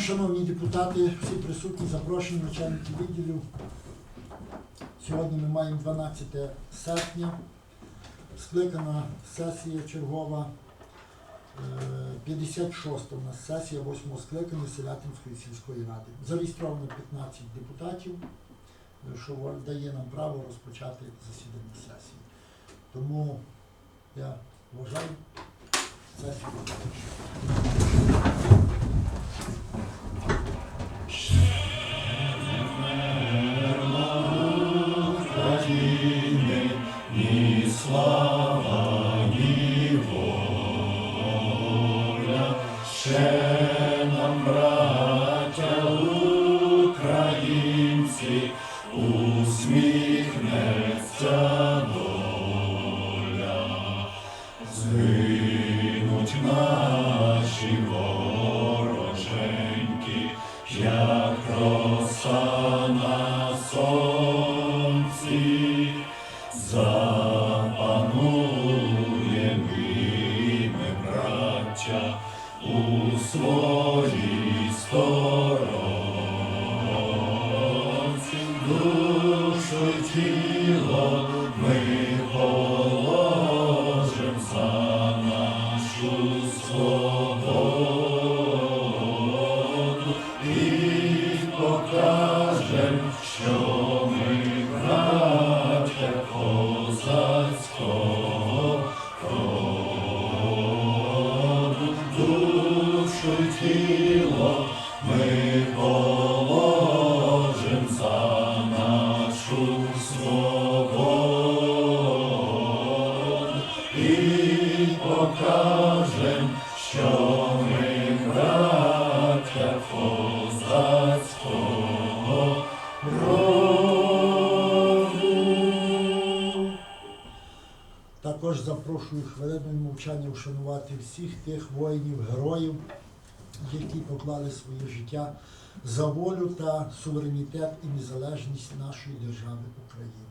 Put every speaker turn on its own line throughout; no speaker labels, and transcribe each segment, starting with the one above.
Шановні депутати, всі присутні, запрошені начальники відділів. Сьогодні ми маємо 12 серпня. Скликана сесія чергова. е, 56 у нас сесія 8 скликання Селятинської сільської ради. Зареєстровано 15 депутатів, е, що дає нам право розпочати засідання сесії. Тому я вважаю сесію. Розпочати. Запрошую хвилиною мовчання вшанувати всіх тих воїнів, героїв, які поклали своє життя за волю та суверенітет і незалежність нашої держави України.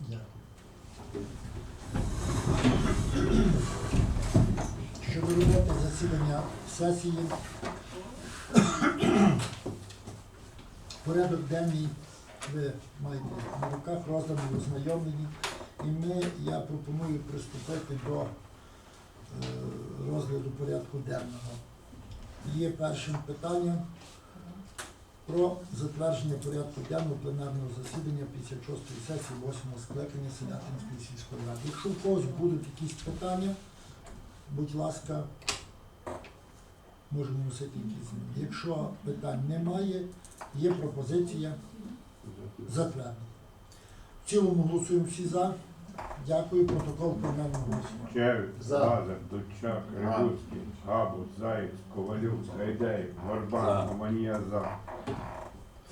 Дякую. Щодо роботи засідання сесії, порядок денний ви маєте на руках, розданий, ознайомлені. І ми, я пропоную приступити до е, розгляду порядку денного. Є першим питанням про затвердження порядку денного пленарного засідання 56-ї сесії 8-го скликання Селятинської сільської ради. Якщо у когось будуть якісь питання, будь ласка, можемо носити якісь. Якщо питань немає, є пропозиція затвердити. В цілому голосуємо всі за. Дякую. Протокол пленарного голосування.
Чевик, Лазар, Дучак, Рябуцький, Габут, Заєць, Ковалюк, Гайдай, Горбан, Гоманія за.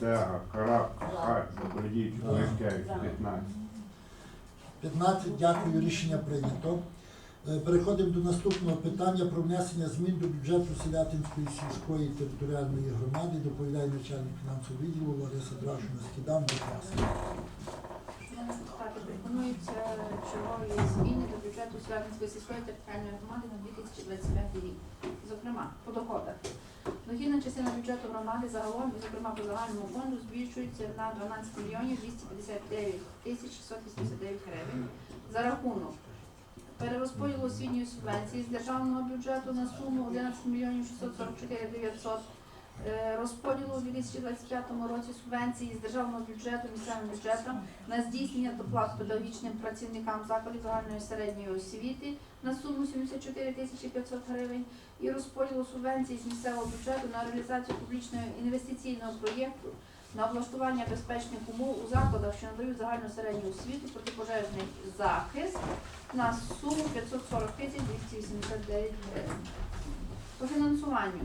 Цега, Карабка, Хать, Добродіч, Лескевич, 15.
15. Дякую. Рішення прийнято. Е, Переходимо до наступного питання про внесення змін до бюджету Селятинської сільської територіальної громади. Доповідає начальник фінансового відділу Лариса Драшина Скідан. Будь ласка.
Пропонуються чергові зміни до бюджету Славянської сільської територіальної громади на 2025 рік. Зокрема, по доходах. Дохідна частина бюджету громади загалом, і зокрема по загальному фонду, збільшується на 12 мільйонів 259 тисяч 689 гривень за рахунок перерозподілу освітньої субвенції з державного бюджету на суму 11 мільйонів 644 900 Е, розподілу у 2025 році субвенції з державного бюджету місцевим бюджетом на здійснення доплат педагогічним працівникам закладів загальної середньої освіти на суму 74 тисячі 500 гривень і розподілу субвенцій з місцевого бюджету на реалізацію публічного інвестиційного проєкту на облаштування безпечних умов у закладах, що надають загальну середню освіту, протипожежний захист на суму 540 тисяч 289 гривень. По фінансуванню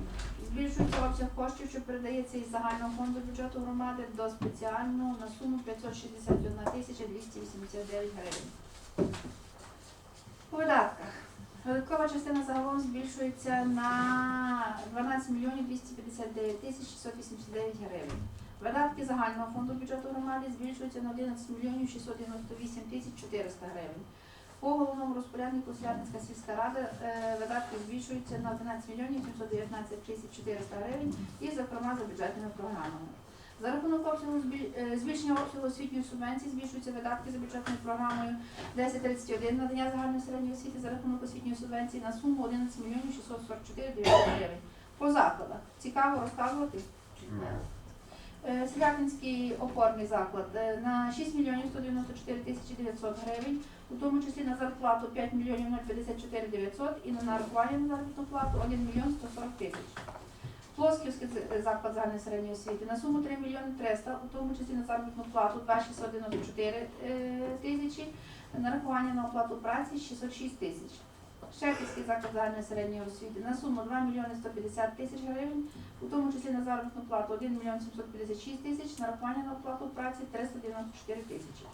збільшується обсяг коштів, що передається із загального фонду бюджету громади до спеціального на суму 561 тисяча 289 гривень. По видатках. Видаткова частина загалом збільшується на 12 мільйонів 259 тисяч 689 гривень. Видатки загального фонду бюджету громади збільшуються на 11 мільйонів 698 тисяч 400 гривень. По головному розпоряднику Слятинська сільська рада е, видатки збільшуються на 11 мільйонів 719 тисяч 400 гривень і, зокрема, за бюджетними програмами. За рахунок обсягу е, збільшення обсягу освітньої субвенції збільшуються видатки за бюджетною програмою 1031 надання загальної середньої освіти за рахунок освітньої субвенції на суму 11 мільйонів 644 гривень. По закладах. Цікаво розказувати. Е, Селятинський опорний заклад е, на 6 мільйонів 194 тисячі 900 гривень, у тому числі на зарплату 5 мільйонів 054 900 і на нарахування на заробітну плату 1 мільйон 140 тисяч. Плосківський е, заклад загальної середньої освіти на суму 3 мільйони 300, у тому числі на заробітну плату 2 694 е, тисячі, нарахування на оплату праці 606 тисяч. Шепівський заклад загальної середньої освіти на суму 2 мільйони 150 тисяч гривень, у тому числі на заробітну плату 1 мільйон 756 тисяч, нарахування на оплату праці 394 тисячі.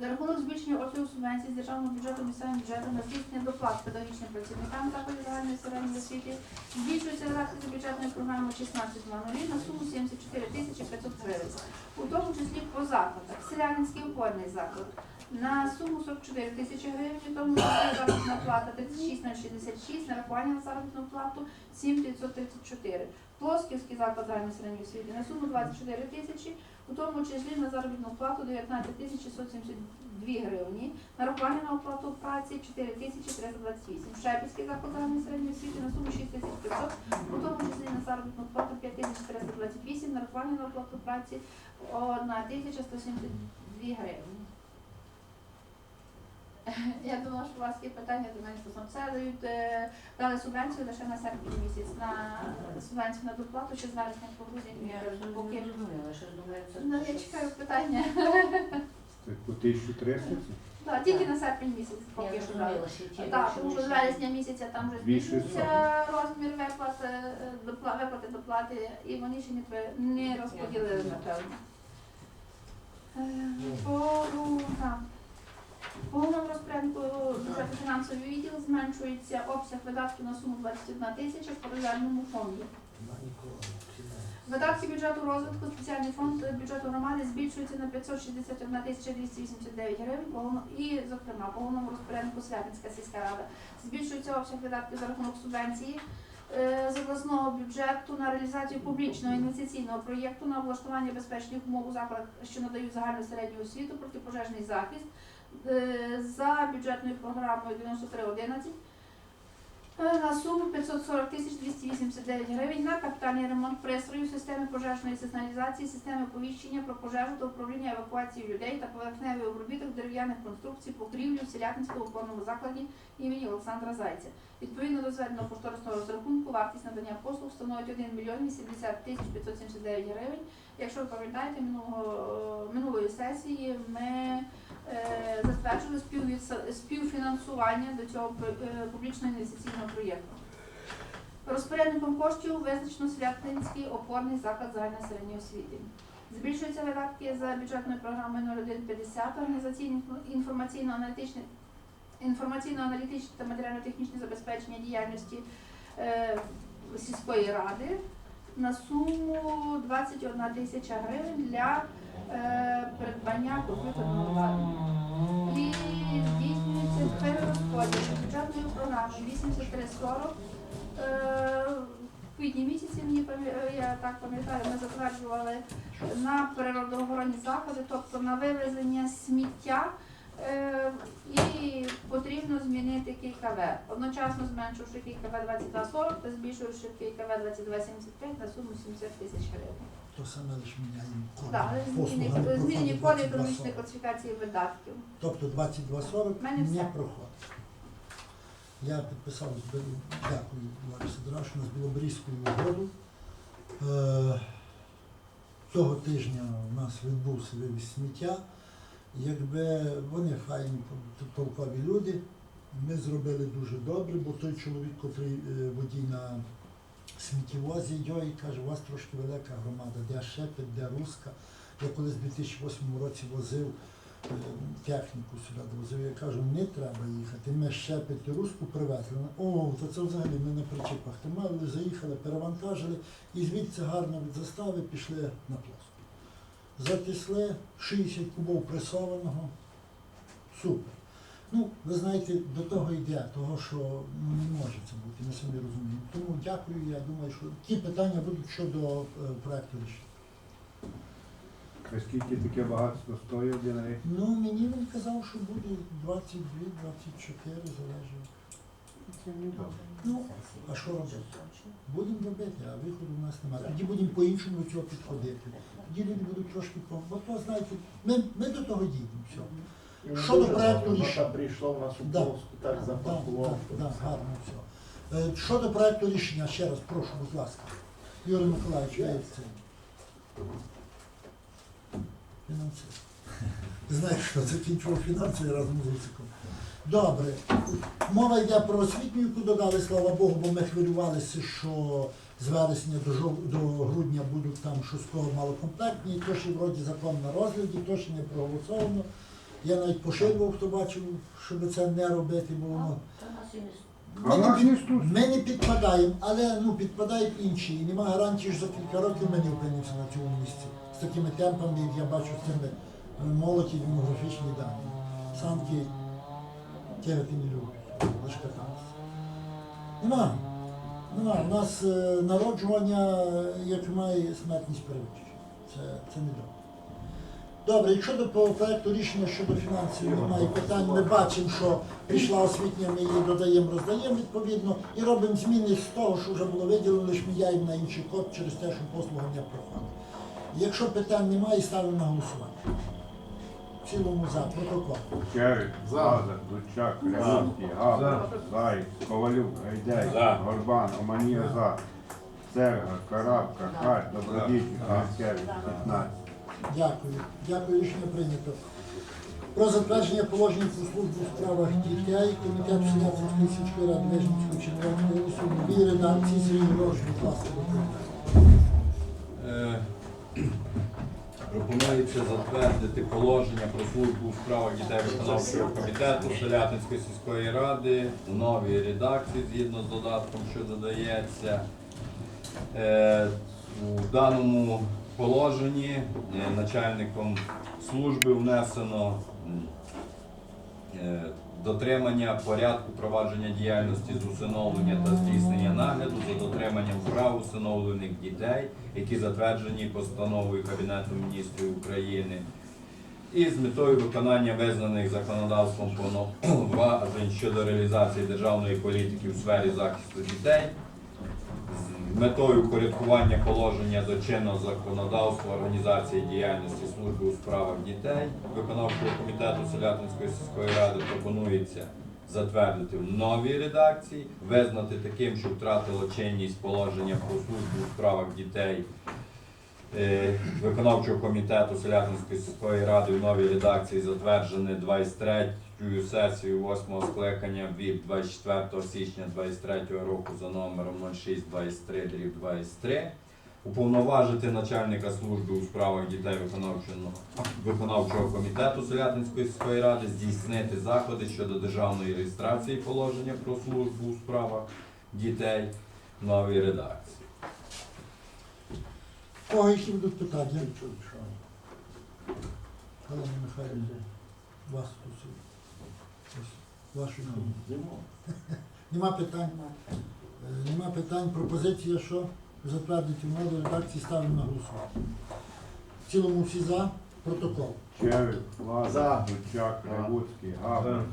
За рахунок збільшення обсягу субвенцій з державного бюджету місцевим бюджетом на здійснення доплат педагогічним працівникам закладів загальної середньої освіти збільшуються видатки за бюджетною програмою 16.00 на суму 74 тисячі 500 гривень, у тому числі по закладах. Селянинський опорний заклад на суму 44 тисячі гривень, у тому числі заробітна плата 36066, нарахування на заробітну плату 7934. Плосківський заклад загальної середньої освіти на суму 24 тисячі, у тому числі на заробітну плату 19 тисяч 672 гривні, нарахування на оплату праці 4 тисячі 328. Шепівський загальної середньої освіти на суму 6 тисяч 500, у тому числі на заробітну плату 5 тисяч 328, нарахування на оплату праці 1 тисяча 172 гривні. Я думала, що у вас є питання до мене стосовно це дають е, дали субвенцію лише на серпень місяць на субвенцію на доплату, ще з вересня по грудень
Я
е,
розумію,
поки.
не зрозуміла, що ж думаю, це
Ну, я чекаю питання.
Це по 1300?
Так, тільки на серпень місяць поки
Я
що дали.
зрозуміла, що ті
Так, тому що з вересня місяця там вже
Більше
збільшується розмір виплат, е, допла- виплати доплати, і вони ще не, не розподілили, напевно. Е, По, ну, так. По головному розпоряднику бюджету фінансовий відділ зменшується обсяг видатків на суму 21 тисяча в паралельному фонді. Видатки бюджету розвитку спеціальний фонд бюджету громади збільшуються на 561 тисяча 289 гривень і, зокрема, по головному розпоряднику Святинська сільська рада збільшується обсяг видатків за рахунок субвенції е, з обласного бюджету на реалізацію публічного інвестиційного проєкту на облаштування безпечних умов у закладах, що надають загальну середню освіту, протипожежний захист е, за бюджетною програмою 9311 Е, на суму 540 тисяч 289 гривень на капітальний ремонт пристроїв системи пожежної сигналізації, системи оповіщення про пожежу та управління евакуацією людей та поверхневий обробіток дерев'яних конструкцій покрівлі в селятинському опорному закладі імені Олександра Зайця. Відповідно до зведеного кошторисного розрахунку, вартість надання послуг становить 1 мільйон 80 тисяч 579 гривень. Якщо ви пам'ятаєте, минулої сесії ми е, співвідса- співфінансування до цього е, публічного інвестиційного проєкту. Розпорядником коштів визначено Святинський опорний заклад загальної середньої освіти. Збільшуються видатки за бюджетною програмою 0150 організаційне інформаційно-аналітичне інформаційно-аналітичне та матеріально-технічне забезпечення діяльності е, сільської ради на суму 21 тисяча гривень для е, придбання комп'ютерного обладнання. І здійснюється перерозподіл бюджетною програмою 8340. Е, В квітні місяці мені я так пам'ятаю, ми затверджували на природоохоронні заходи, тобто на вивезення сміття. Е, І потрібно змінити ККВ. Одночасно зменшивши ККВ 2240 та збільшивши ККВ 2275 на суму 70 тисяч гривень.
То саме лише міняємо код.
Так, змінені, коди економічної класифікації видатків.
Тобто 2240 не проходить. Я підписав дякую Ларі Сидорашину з Білобрізькою угоду. Е, Цього тижня у нас відбувся вивіз сміття. Якби вони файні толкові люди, Ми зробили дуже добре, бо той чоловік, котрий е, водій на сміттєвозі, його і каже, у вас трошки велика громада, де Шепет, де Руска. Я колись в 2008 році возив е, техніку сюди, возив, я кажу, не треба їхати. Ми Шепет і Руску привезли. О, то це взагалі ми на причіпах тримали, заїхали, перевантажили і звідси гарно від застави пішли на плоску. Затисли 60 кубов пресованого. Супер. Ну, ви знаєте, до того йде, того, що ну, не може це бути, ми самі розуміємо. Тому дякую, я думаю, що ті питання будуть щодо е, проекту рішення.
А скільки таке багатство стоїть один рік?
Ну, мені він казав, що буде 22-24, залежить. Ну, а що робити? Будемо робити, а виходу у нас немає. Тоді будемо по-іншому до цього підходити. Тоді люди будуть трошки про. Бо то, знаєте, ми, ми до того дійдемо. Все. Щодо
дуже
проекту рішення.
Прийшло в нас у
Да.
Полську, так
Так,
запакував.
так, так, гарно все. Е, Щодо проекту рішення, ще раз прошу, будь ласка. Юрій Миколаївич, ви як це? Фінансист. Знаєш, що закінчував фінанси разом з Усиком. Добре. Мова йде про освітню, яку додали, слава Богу, бо ми хвилювалися, що з вересня до, жов... до грудня будуть там шостого малокомплектні, і то ще вроді закон на розгляді, то ще не проголосовано. Я навіть поширював, хто бачив, щоб це не робити, бо воно. Ми не, під- ми не підпадаємо, але ну, підпадають інші. І нема гарантії, що за кілька років ми не опинимося на цьому місці. З такими темпами, як я бачу, з цими е, молоді демографічні дані. Санки тягати не люблять, лише кататися. Нема. Нема. У нас е, народжування, як має смертність перевищує. Це, це не добре. Добре, якщо до по проекту рішення щодо фінансів немає питань, ми бачимо, що прийшла освітня, ми її додаємо, роздаємо відповідно і робимо зміни з того, що вже було виділено, лише на інший код через те, що послуга не проходить. Якщо питань немає, ставимо на голосування. В цілому за протокол.
Черик,
За.
Лазар, Дучак, Рябовський, Габар, Заєць, Ковалюк, Гайдай, Горбан, Оманія за. Серга, Карабка, Харь, Добродійчик, Міськевич, 15.
Дякую. Дякую, рішення прийнято. Про затвердження положень про службу у справах дітей комітет Селянської сільської ради Вижницької Червоної голосує в новій редакції Сергій Грош, будь ласка.
Е, Пропонується затвердити положення про службу у справах дітей виконавчого комітету Селятинської сільської ради у новій редакції згідно з додатком, що додається. Е, У даному положенні е, начальником служби внесено е, дотримання порядку провадження діяльності з усиновлення та здійснення нагляду за дотриманням прав усиновлених дітей, які затверджені постановою Кабінету міністрів України, і з метою виконання визнаних законодавством повноважень щодо реалізації державної політики у сфері захисту дітей. Метою упорядкування положення до чинного законодавства організації діяльності служби у справах дітей виконавчого комітету Селятинської сільської ради пропонується затвердити в новій редакції, визнати таким, що втратило чинність положення про службу у справах дітей е, виконавчого комітету Селятинської сільської ради в новій редакції затверджене 23 сесією 8 скликання від 24 січня 23 року за номером 0623 23 уповноважити начальника служби у справах дітей виконавчого, виконавчого комітету Селятинської сільської ради здійснити заходи щодо державної реєстрації положення про службу у справах дітей в новій редакції.
Кого які будуть питання? Галина Михайлівна, вас тут вашу Нема питань. Е, Нема питань. Пропозиція, що затвердити в новій редакції ставимо на голосування. В цілому всі за протокол.
Черик,
За.
Лазар, Дучак,
За.
Рябовський,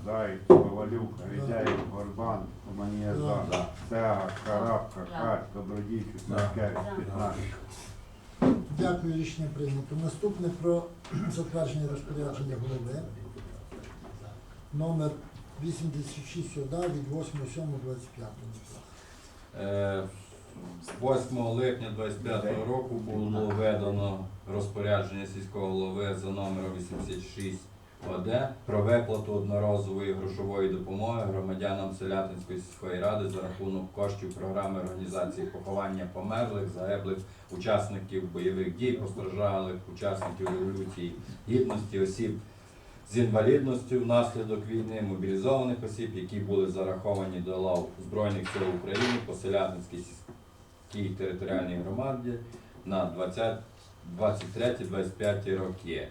Заєць, Ковалюк, Гайдай, Горбан, Оманія за.
За.
Серга, Карабка, Харь, Добродійчик, Міськевич, 15.
Дякую, рішення прийнято. Наступне про затвердження розпорядження голови. Номер 86 сюди від 8.7.25.
Е, З 8 липня 25 року було видано розпорядження сільського голови за номером 86 ОД про виплату одноразової грошової допомоги громадянам Селятинської сільської ради за рахунок коштів програми організації поховання померлих, загиблих учасників бойових дій, постраждалих учасників революції гідності, осіб з інвалідністю внаслідок війни, мобілізованих осіб, які були зараховані до лав Збройних сил України по Селятинській сільській територіальній громаді на 23-25 роки.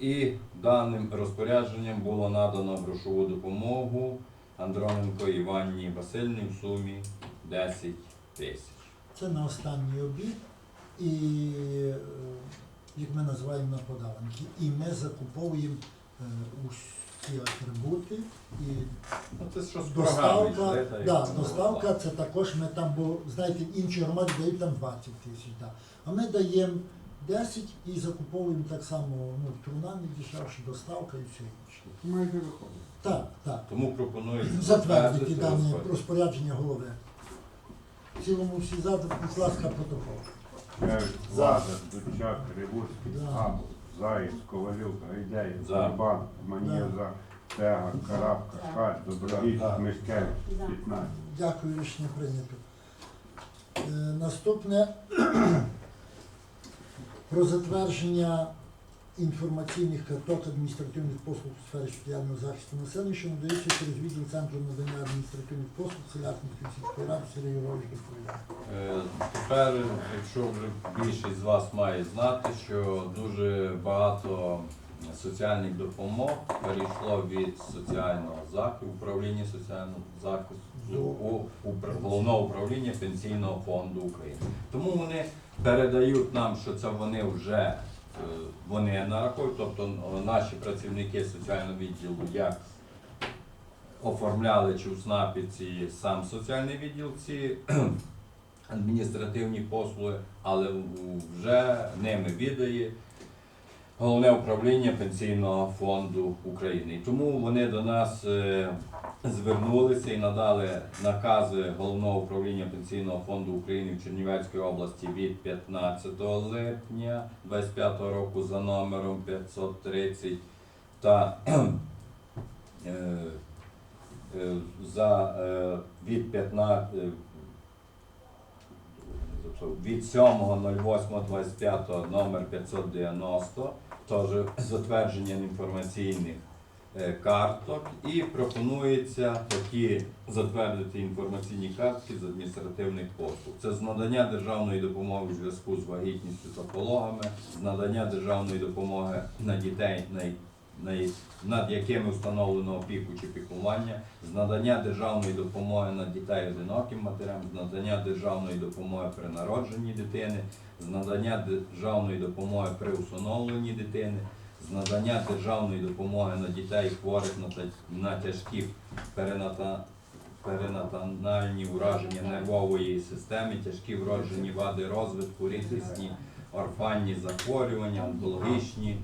І даним розпорядженням було надано грошову допомогу Андроненко Іванні Васильівні в сумі 10 тисяч.
Це на останній обід, і е, як ми називаємо на подаванки. І ми закуповуємо усі атрибути і
Ну, це що з програми
доставка,
йшли, та й
да, доставка це також ми там, бо знаєте, інші громади дають там 20 тисяч. Да. А ми даємо 10 і закуповуємо так само ну, труна не дешевше, доставка і все інше.
Майже виходить.
Так, так.
Тому пропонується
Затвердити дане
розпорядження.
розпорядження голови. В цілому всі за, будь ласка, протокол.
Кевич. Влада, Дучак, Рибуцький,
За.
Габус, Заєць, Ковалюк, Гайдей,
За.
За,
Тега, Карабка, Хач, Добродій,
За.
Мишкевич, 15.
Дякую, рішення прийнято. Е, наступне про затвердження інформаційних карток адміністративних послуг у сфері соціального захисту населення, що надаються через відділ центру надання адміністративних послуг Селятинської сільської ради Сергій Єврович доповідає.
Е, Тепер, якщо вже більшість з вас має знати, що дуже багато соціальних допомог перейшло від соціального захисту, управління соціального захисту у упра- головного управління Пенсійного фонду України. Тому вони передають нам, що це вони вже е, вони нарахують, тобто е, наші працівники соціального відділу як оформляли чи у СНАПі ці сам соціальний відділ ці адміністративні послуги, але вже ними віддає головне управління Пенсійного фонду України. Тому вони до нас е, звернулися і надали накази головного управління Пенсійного фонду України в Чернівецькій області від 15 липня 25 року за номером 530 та е, за е, від 15 е, від 7.08.25 номер 590, теж затвердження інформаційних е, карток і пропонується такі затвердити інформаційні картки з адміністративних послуг. Це з надання державної допомоги у зв'язку з вагітністю та пологами, з надання державної допомоги на дітей, на- над якими встановлено опіку чи піклування, з надання державної допомоги над дітей одиноким матерям, з надання державної допомоги при народженні дитини, з надання державної допомоги при усиновленні дитини, з надання державної допомоги на дітей хворих на, на тяжкі перината, перинатальні ураження нервової системи, тяжкі вроджені вади розвитку, рідкісні орфанні захворювання, онкологічні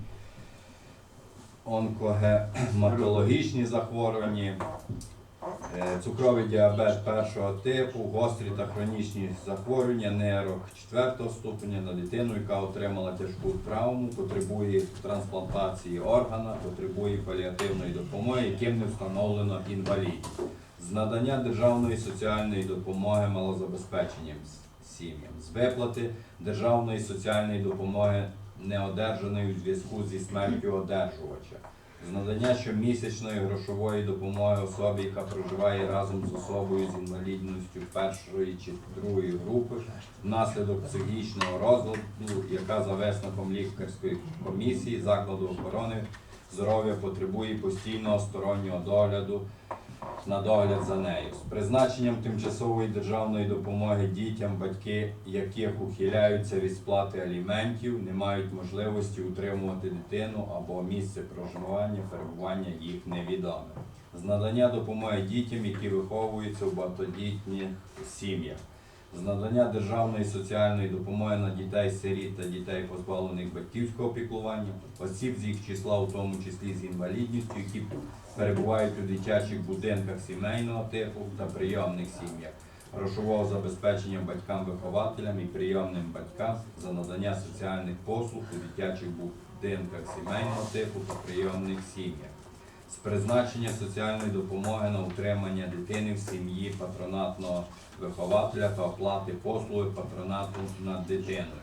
онкогематологічні захворювання, е, цукровий діабет першого типу, гострі та хронічні захворювання, нейрок четвертого ступеня на дитину, яка отримала тяжку травму, потребує трансплантації органа, потребує паліативної допомоги, яким не встановлено інвалідність. З надання державної соціальної допомоги малозабезпеченим сім'ям, з виплати державної соціальної допомоги неодержаної у зв'язку зі смертю одержувача, з надання щомісячної грошової допомоги особі, яка проживає разом з особою з інвалідністю першої чи другої групи внаслідок психічного розладу, яка за висновком лікарської комісії закладу охорони здоров'я потребує постійного стороннього догляду на догляд за нею з призначенням тимчасової державної допомоги дітям, батьки яких ухиляються від сплати аліментів, не мають можливості утримувати дитину або місце проживання, перебування їх невідоме. З надання допомоги дітям, які виховуються в багатодітних сім'ях. З надання державної соціальної допомоги на дітей сиріт та дітей позбавлених батьківського піклування, осіб з їх числа, у тому числі з інвалідністю, які перебувають у дитячих будинках сімейного типу та прийомних сім'ях, грошового забезпечення батькам-вихователям і прийомним батькам за надання соціальних послуг у дитячих будинках сімейного типу та прийомних сім'ях з призначення соціальної допомоги на утримання дитини в сім'ї патронатного вихователя та оплати послуги патронату над дитиною,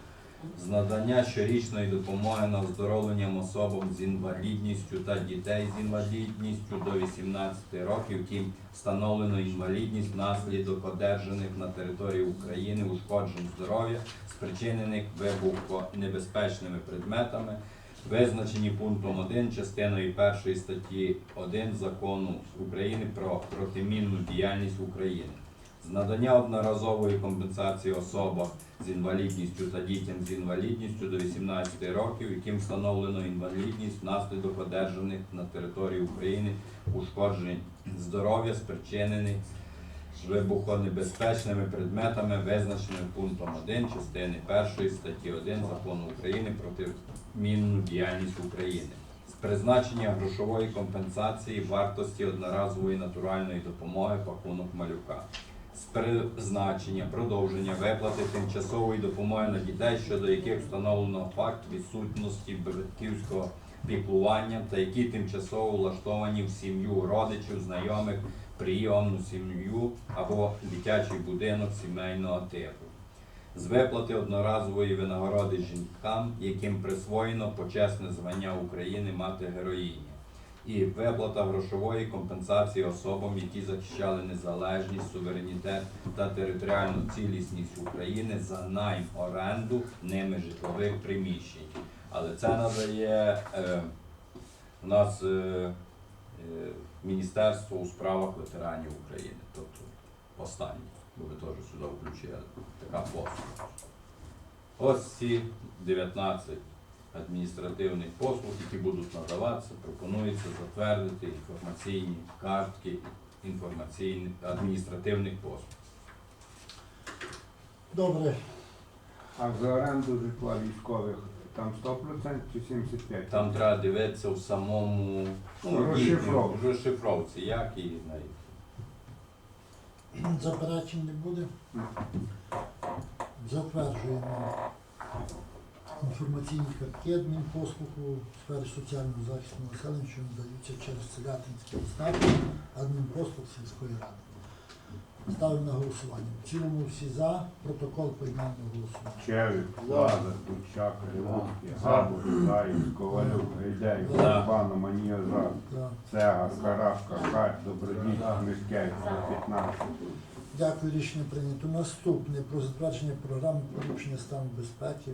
з надання щорічної допомоги на оздоровлення особам з інвалідністю та дітей з інвалідністю до 18 років, тим встановлено інвалідність внаслідок одержаних на території України ушкоджень здоров'я, спричинених вибухонебезпечними предметами, визначені пунктом 1 частиною 1 статті 1 Закону України про протимінну діяльність України. З надання одноразової компенсації особам з інвалідністю та дітям з інвалідністю до 18 років, яким встановлено інвалідність внаслідок одержаних на території України ушкоджень здоров'я, спричинених вибухонебезпечними предметами, визначеними пунктом 1 частини 1 статті 1 Закону України про мінну діяльність України. З призначення грошової компенсації вартості одноразової натуральної допомоги пакунок малюка. З призначення продовження виплати тимчасової допомоги на дітей, щодо яких встановлено факт відсутності батьківського піклування та які тимчасово влаштовані в сім'ю родичів, знайомих, прийомну сім'ю або дитячий будинок сімейного типу. З виплати одноразової винагороди жінкам, яким присвоєно почесне звання України мати героїні, і виплата грошової компенсації особам, які захищали незалежність, суверенітет та територіальну цілісність України за найм оренду ними житлових приміщень. Але це надає е, у нас е, е, Міністерство у справах ветеранів України, тобто останнє бо ви теж сюди включили така послуга. Ось ці 19 адміністративних послуг, які будуть надаватися, пропонується затвердити інформаційні картки інформаційних адміністративних послуг.
Добре,
А за оренду житла військових там 100% чи 75%?
Там треба дивитися в самому ну,
Розшифровці.
їхньому- розшифровці, як і на
заперечень не буде. Затверджуємо інформаційні картки адмінпослуг у сфері соціального захисту населення, що надаються через селятинський статус адмінпослуг сільської ради. Ставимо на голосування. В цілому всі за протокол поіменного голосування.
Чевик, Лазар, Кучак, Ривуцький, Габуш, Заєць, Ковалюк, Гайдай,
За.
Горбан, Манія за.
За.
Цега, Каравка, Хать, Добродій, Мишкевич, 15.
Дякую, рішення прийнято. Наступне про затвердження програми поліпшення стану безпеки,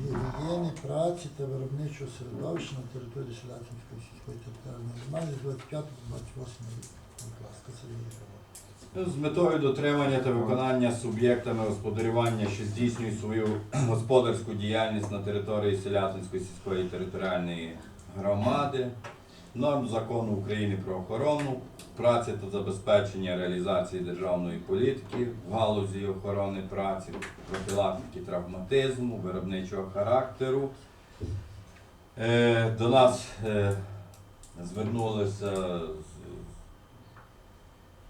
гігієни, праці та виробничого середовища на території Селятинської сільської територіальної громади з 25 по 28 рік. Будь ласка, Сергій.
З метою дотримання та виконання суб'єктами господарювання, що здійснюють свою господарську діяльність на території Селятинської сільської територіальної громади, норм закону України про охорону, праці та забезпечення реалізації державної політики в галузі охорони праці, профілактики травматизму, виробничого характеру. Е, До нас е, звернулися з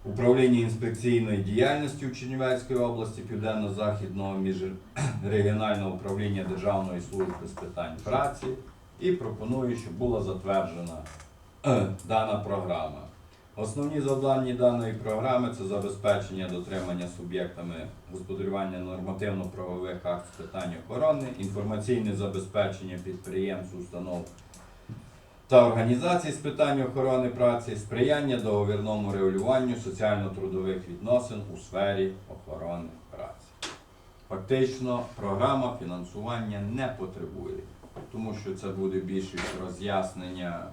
Управління інспекційної діяльності у Чернівецької області Південно-Західного міжрегіонального управління Державної служби з питань праці і пропоную, щоб була затверджена дана програма. Основні завдання даної програми це забезпечення дотримання суб'єктами господарювання нормативно-правових актів з питань охорони, інформаційне забезпечення підприємств, установ та організацій з питань охорони праці, сприяння договірному регулюванню соціально-трудових відносин у сфері охорони праці. Фактично, програма фінансування не потребує, тому що це буде більше роз'яснення,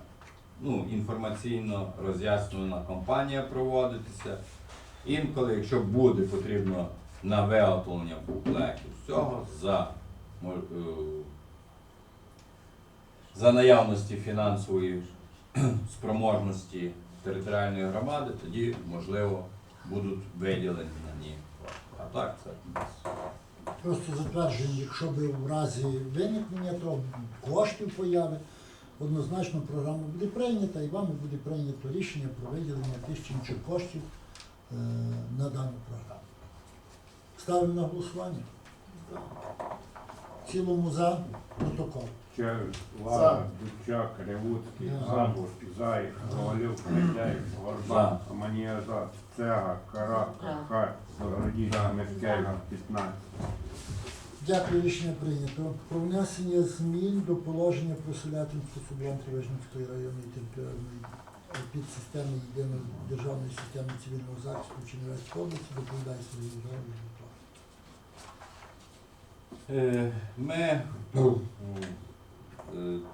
ну, інформаційно роз'яснена кампанія проводитися. Інколи, якщо буде потрібно на виготовлення буклетів всього за е, за наявності фінансової спроможності територіальної громади, тоді, можливо, будуть виділені на ній. А так це
Просто затверджуємо, якщо би в разі виникнення того коштів появи, однозначно програма буде прийнята і вами буде прийнято рішення про виділення тих чи інших коштів е, на дану програму. Ставимо на голосування. В цілому за протокол.
Чевич, Лазар, Дучак, Ревуцький,
За.
Габут, Заїк, Ковалюк, Гайдай, Горбан, Аманія за, Цега, Карак, Хар, Городіч, Мешкевич, 15.
Дякую, рішення прийнято. Про внесення змін до положення про селятинську субланку Вижницької районної територіальної підсистеми єдиної державної системи цивільного захисту Чернівецької області доповідає свої Григорій
Е, Ми е,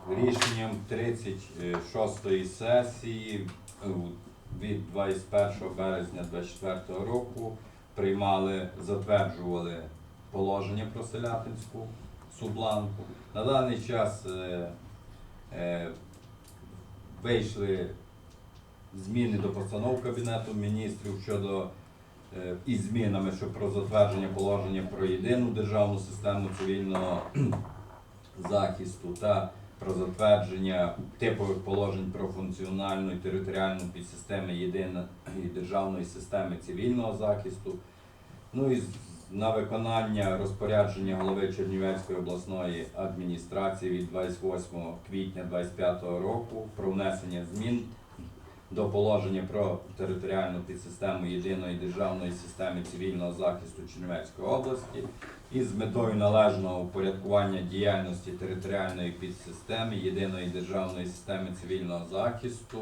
рішенням 36-ї сесії е, від 21 березня 2024 року приймали, затверджували положення про селятинську субланку. На даний час е, е, вийшли зміни до постанов Кабінету міністрів щодо е, із змінами, що про затвердження положення про єдину державну систему цивільного захисту та про затвердження типових положень про функціональну і територіальну підсистему єдиної державної системи цивільного захисту. Ну і на виконання розпорядження голови Чернівецької обласної адміністрації від 28 квітня 2025 року про внесення змін до положення про територіальну підсистему єдиної державної системи цивільного захисту Чернівецької області із метою належного упорядкування діяльності територіальної підсистеми єдиної державної системи цивільного захисту.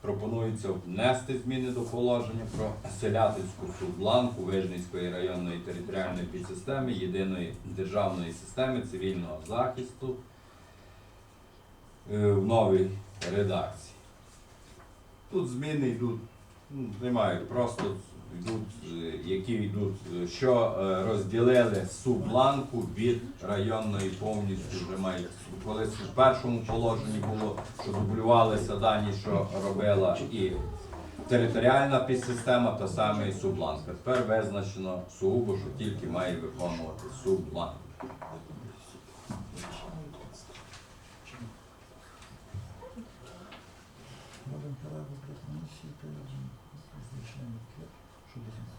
Пропонується внести зміни до положення про селятинську субланку Вижницької районної територіальної підсистеми єдиної державної системи цивільного захисту е, в новій редакції. Тут зміни йдуть, ну, немає, просто йдуть, е, які йдуть, е, що е, розділили субланку від районної повністю вже мають. Колись в першому положенні було, що дублювалися дані, що робила і територіальна підсистема, та саме і субланка. Тепер визначено сугубо, що тільки має виконувати субланка.
Modern paragraph комісії та звичайно відкрито. Що без мене?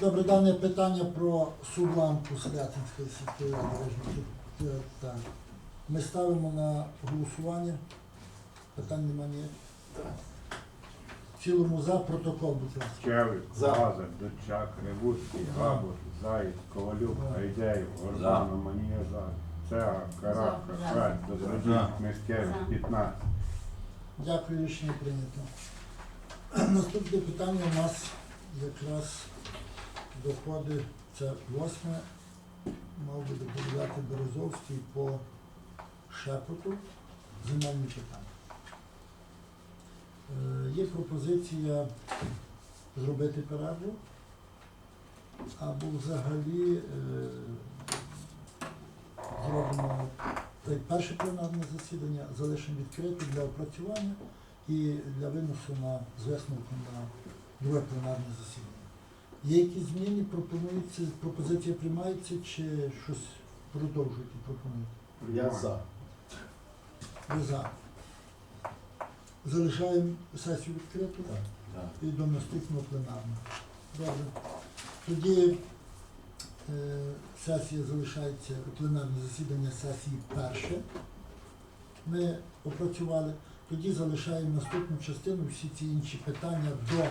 Добре, дане питання про субланку Селятинської сільської ради Вижницької. Е, Так. Ми ставимо на голосування. Питань немає ніяких. В цілому за протокол, будь ласка.
Чевич,
За.
Лазар, Дучак, Ревуцький,
За.
Габут, Заїк, Ковалюк,
За.
Гайдай, Горбан,
За.
Аманія за, Цега, Карак,
За.
Хар, Городіч, 15.
Дякую, рішення прийнято. Наступне питання у нас якраз доходить, це восьме, мав би доповідати Березовський по шепоту земельні питання. Е, Є пропозиція зробити перерву або взагалі е, зробимо перше пленарне засідання залишимо відкритим для опрацювання і для виносу на з на друге пленарне засідання. Є якісь зміни, пропонується, пропозиція приймається чи щось продовжуєте пропонуєте?
Я за.
Ви за. Залишаємо сесію відкриту і до наступного пленарного. Добре. Тоді е, сесія залишається, пленарне засідання сесії перше. Ми опрацювали. Тоді залишаємо наступну частину, всі ці інші питання до,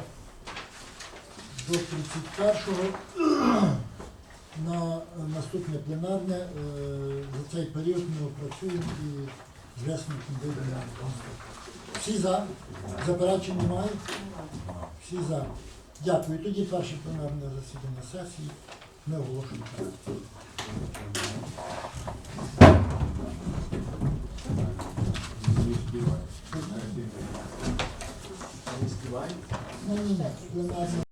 до 31-го. На наступне пленарне е, за цей період ми опрацюємо і з висновком вийдемо на. Всі за? Заперечень немає? Всі за. Дякую. Тоді перше пленарне засідання сесії ми оголошуємо.
Не співай.
Не співають?
Ну, ні, ні, пленарне